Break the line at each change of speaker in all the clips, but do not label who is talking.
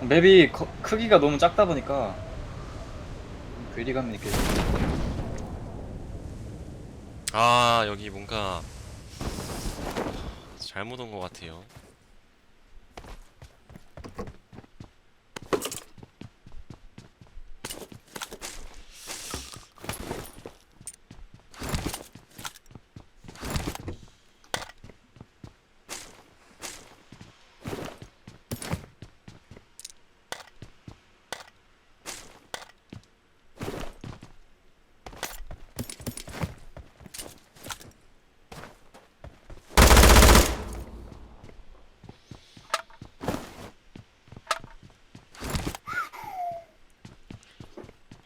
맵이 거- 크기가 너무 작다 보니까 괴리감이 느껴져.
아 여기 뭔가 잘못 온 것 같아요.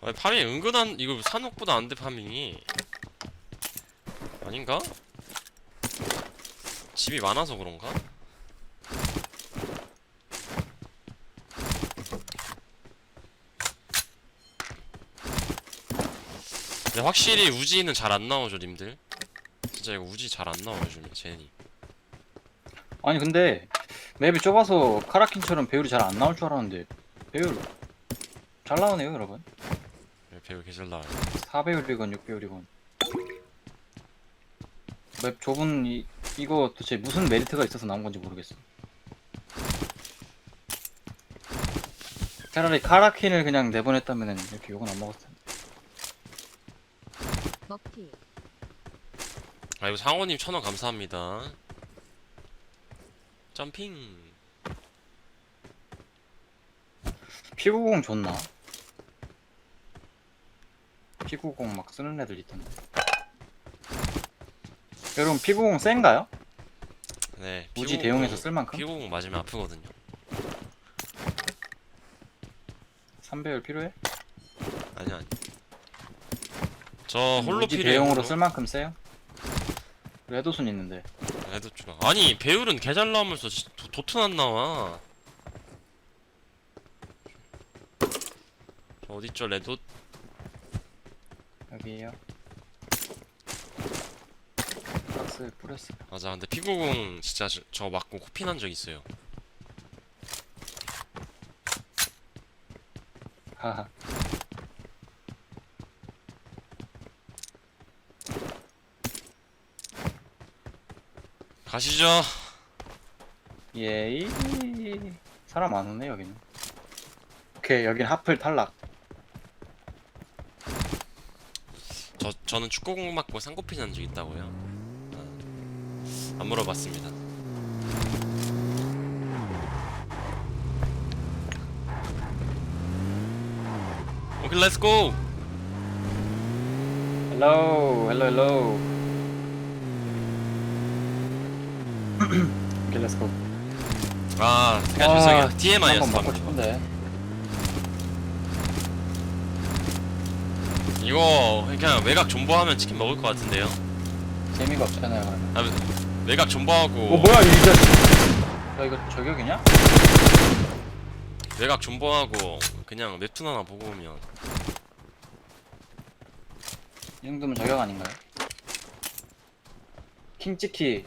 아니, 파밍 은근한 이거 산옥보다 안돼 파밍이 아닌가? 집이 많아서 그런가? 근데 확실히 우지는 잘 안 나오죠 님들 진짜 이거 우지 잘 안 나와요 요즘에 제니
아니 근데 맵이 좁아서 카라킨처럼 배율이 잘 안 나올 줄 알았는데 배율 잘 나오네요 여러분.
배우 계절 나와요
4배율 이건 6배율 이건 맵 좁은 이, 이거 도대체 무슨 메리트가 있어서 나온 건지 모르겠어. 차라리 카라킨을 그냥 내보냈다면 이렇게 욕은 안 먹었을 텐데.
먹튀.
아 이거 상호님 천 원 감사합니다. 점핑.
P90 좋나? P90 막 쓰는 애들 있던데 여러분 P90 센가요?
네 P90
대용에서 쓸 만큼?
P90 맞으면 아프거든요
3배율 필요해?
아니 아니 저 홀로 필요해요
대용으로. 쓸 만큼 세요? 레도순 있는데
애도 좋아 아니 배율은 개잘 나오면서 지- 도, 도트는 안 나와 저 어딨죠 레도
여기에요. 박스에 뿌렸어요.
맞아 근데 P90 진짜 저, 저 맞고 코피 난 적 있어요.
하하.
가시죠.
예이. 사람 안 오네 여기는. 오케이 여긴 하플 탈락
저, 저는 축구공 맞고 쌍코피 난 적 있다고요? 아, 안 물어봤습니다. 오케이 렛츠고
헬로 헬로 헬로 오케이 렛츠고
아 죄송해요. TMI였어
한번 먹고
방금
싶은데
이거 그냥 외곽 존버하면 치킨 먹을 것 같은데요?
재미가 없잖아요. 그러면
아, 외곽 존버하고
어 뭐야 이 자식? 야 이거 저격이냐?
외곽 존버하고 그냥 웹툰 하나 보고 오면.
이 정도면 저격 아닌가요? 킹치키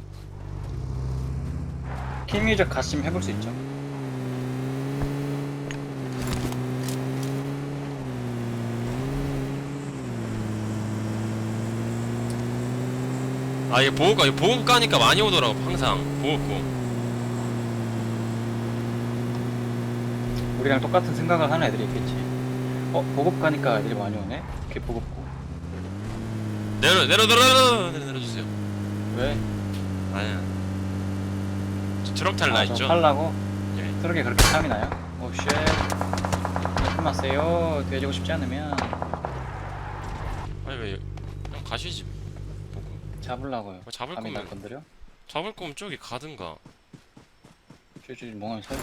킹뮤적 가심 해볼 수 있죠
아 이게 보호가 이거 보호 까니까 많이 오더라고 항상 보호고
우리랑 똑같은 생각을 하는 애들이 있겠지 어? 보급 가니까 애들이 많이 오네? 걔 보급고
내려 내려 내려 내려 내려 내려주세요
왜?
아니야 저 트럭 탈 나
아, 저
있죠?
탈라고?
예.
트럭에 그렇게 탐이 나요? 오 쉣 조심하세요 돼지고 싶지 않으면
아니 왜 그냥 가시지
잡으려고요
뭐 잡을
감이 날
거면
건드려?
잡을 거면 저기 가든가
저기 멍하니 서있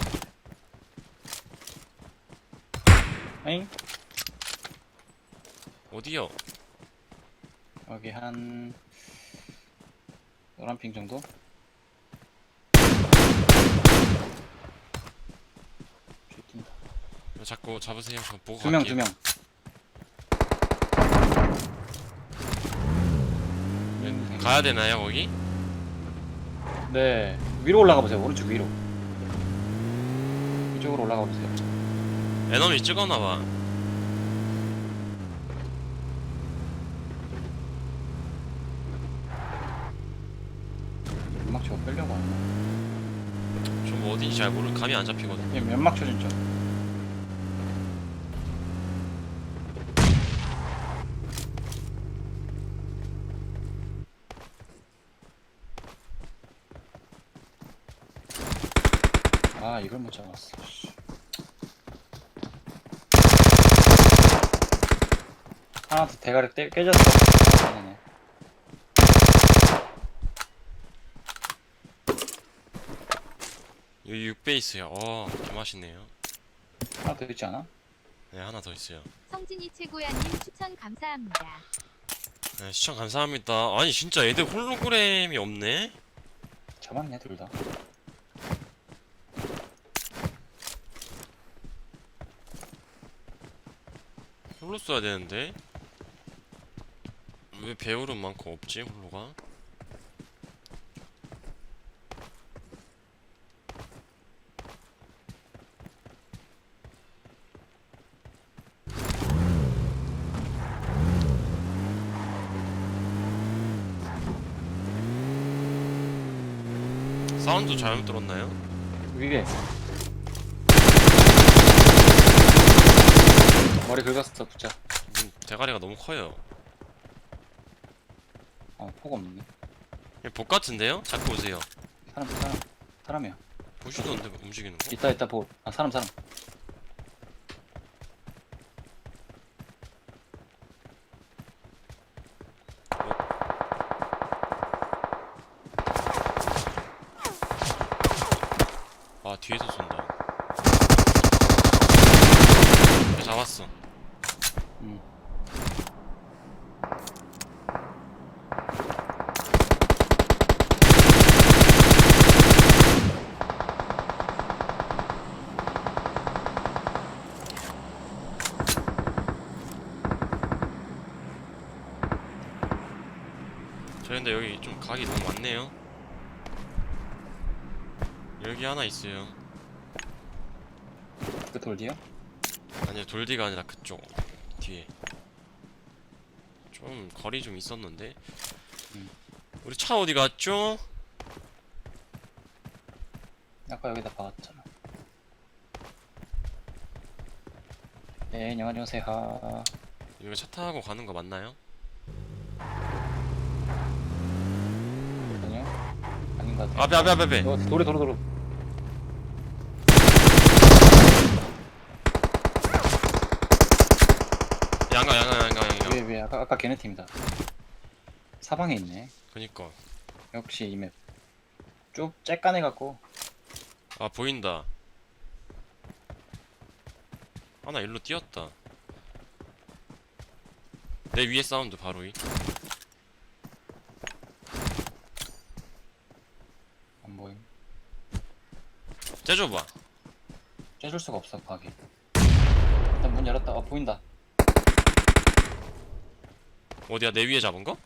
에잉?
어디요?
여기 한 노란 핑 정도? 저기 뛴다
자꾸 잡으세요 저 보고
두명
갈게요
두명
네, 가야 되나요 거기?
네 위로 올라가 보세요 오른쪽 위로 이쪽으로 올라가 보세요.
에너미 찍어놔봐
연막 치고 빼려고 하나?
좀뭐 어딘지 잘 모르 감이 안 잡히거든
얘 연막 쳐 진짜. 아 이걸 못 잡았어. 씨. 하나 더 대가리 떼, 깨졌어. 아니네.
여기 6베이스야 어 개맛있네요
하나 더 있지 않아?
네 하나 더 있어요
성진이 최고야님 추천 감사합니다.
네 시청 감사합니다 아니 진짜 애들 홀로그램이 없네
잡았네 둘 다.
홀로 써야 되는데 왜 배율은 많고 없지 홀로가 사운드 잘못 들었나요?
위에 머리 긁었어 붙자.
음, 대가리가 너무 커요.
어폭 없네
복 같은데요? 잡고 오세요.
사람 사람 사람이야.
보시던데 움직이는 거?
있다 있다 보아 사람 사람.
아 뒤에서 쏜다. 네, 잡았어
음.
저 근데 여기 좀 각이 너무 많네요 여기 하나 있어요
그 돌디요?
아니요 돌디가 아니라 그쪽 뒤에 좀 거리 좀 있었는데
음.
우리 차 어디 갔죠?
아까 여기다 박았잖아 네 안녕하세요
이거 차 타고 가는 거 맞나요?
아닌 것 같아.
앞에 앞에 앞에 앞에.
어, 도로 도로 도로.
양가 양가 양가 양가.
위에 아까, 아까 걔네 팀이다. 사방에 있네.
그니까.
역시 이 맵. 쭉 쬐까내 갖고.
아 보인다. 하나 일로 뛰었다. 내 위에 사운드 바로 이
안 보임
째줘봐
쬐줄 수가 없어 가게 일단 문 열었다 어 보인다
어디야 내 위에 잡은 거?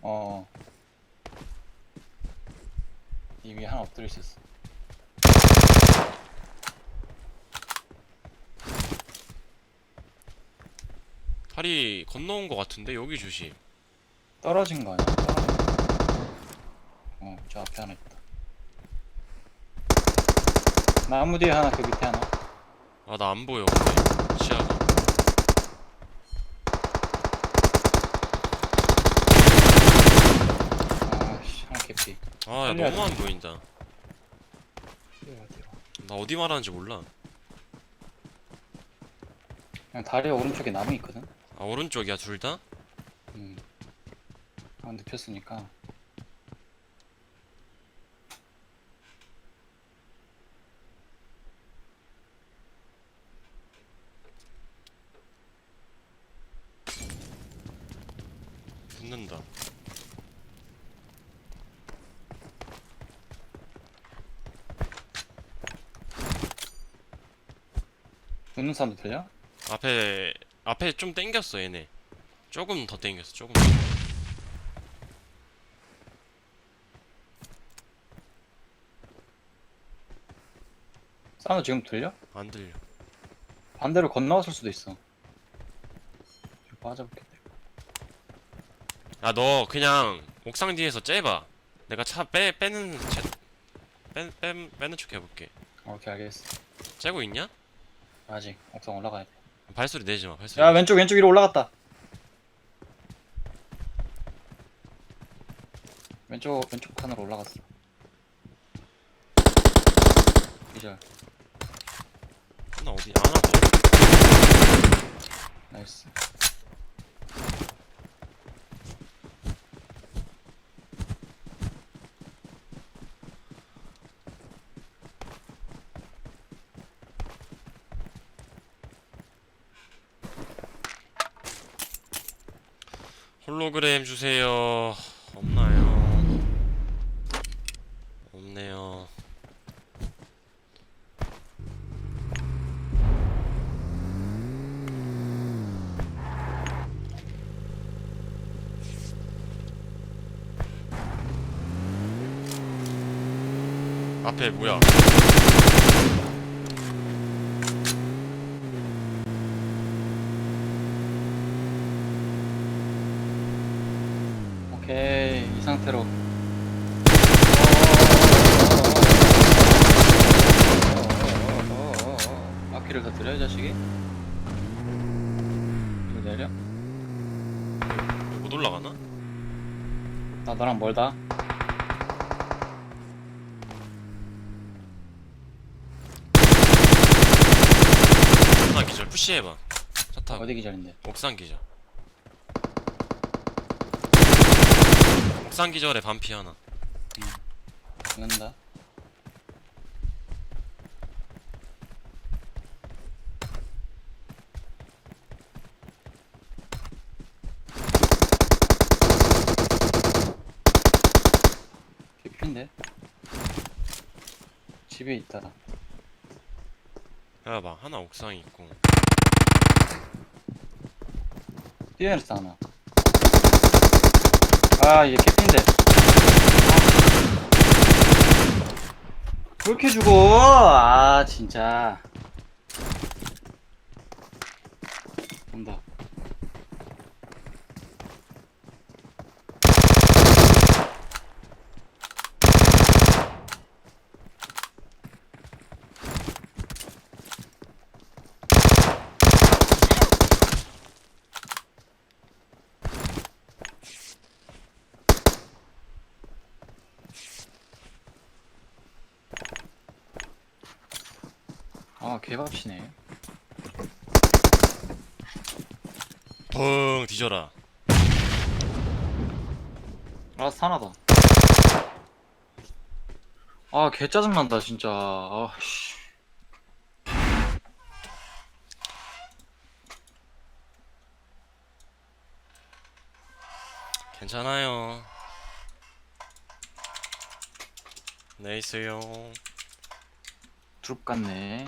어. 이 위에 하나 엎드려 있었어.
다리 건너온 거 같은데 여기 조심
떨어진 거 아니야? 떨어진 거. 어, 저 앞에 하나 있다. 나무 뒤에 하나, 그 밑에 하나.
아 나 안 보여 근데 시야가
아씨, 하나 개피.
아 야
살려야
너무 안 보인다
돼요.
나 어디 말하는지 몰라
그냥 다리 오른쪽에 나무 있거든?
아 오른쪽이야 둘 다?
음. 아, 눕혔으니까.
붙는다
붙는 사람도 들려?
앞에 앞에 좀 땡겼어 얘네 조금 더 땡겼어 조금
사운드 지금 들려?
안 들려.
반대로 건너왔을 수도 있어. 좀 빠져볼게.
아너 그냥 옥상 뒤에서 째봐. 내가 차 빼 빼는 제, 빼, 빼 빼는 척 해볼게.
오케이 알겠어.
째고 있냐?
아직 옥상 올라가야 돼.
발소리 내지 마. 발소리.
야 왼쪽 왼쪽 위로 올라갔다. 왼쪽 왼쪽 칸으로 올라갔어. 이절
하나 어디? 하나 더.
나이스.
홀로그램 주세요. 없나요? 없네요. 앞에 뭐야?
상태로. 바퀴를 더 들여 이 자식이. 이거 내려.
못 올라가나?
나 너랑 멀다.
하나 기절 푸시해봐. 차 타고.
어디 기절인데?
옥상 기절. 옥상 기절에 반피 하나.
죽는다. 개핀데? 집에 있다.
야, 봐. 하나 옥상에 있고.
뛰어내렸어 하나. 아, 얘 개핀데. 그렇게 죽어? 아, 진짜. 온다. 아, 개밥치네.
펑 뒤져라.
아, 하나다. 아, 개 짜증난다, 진짜. 아, 씨.
괜찮아요. 네 있어요.
드롭 같네.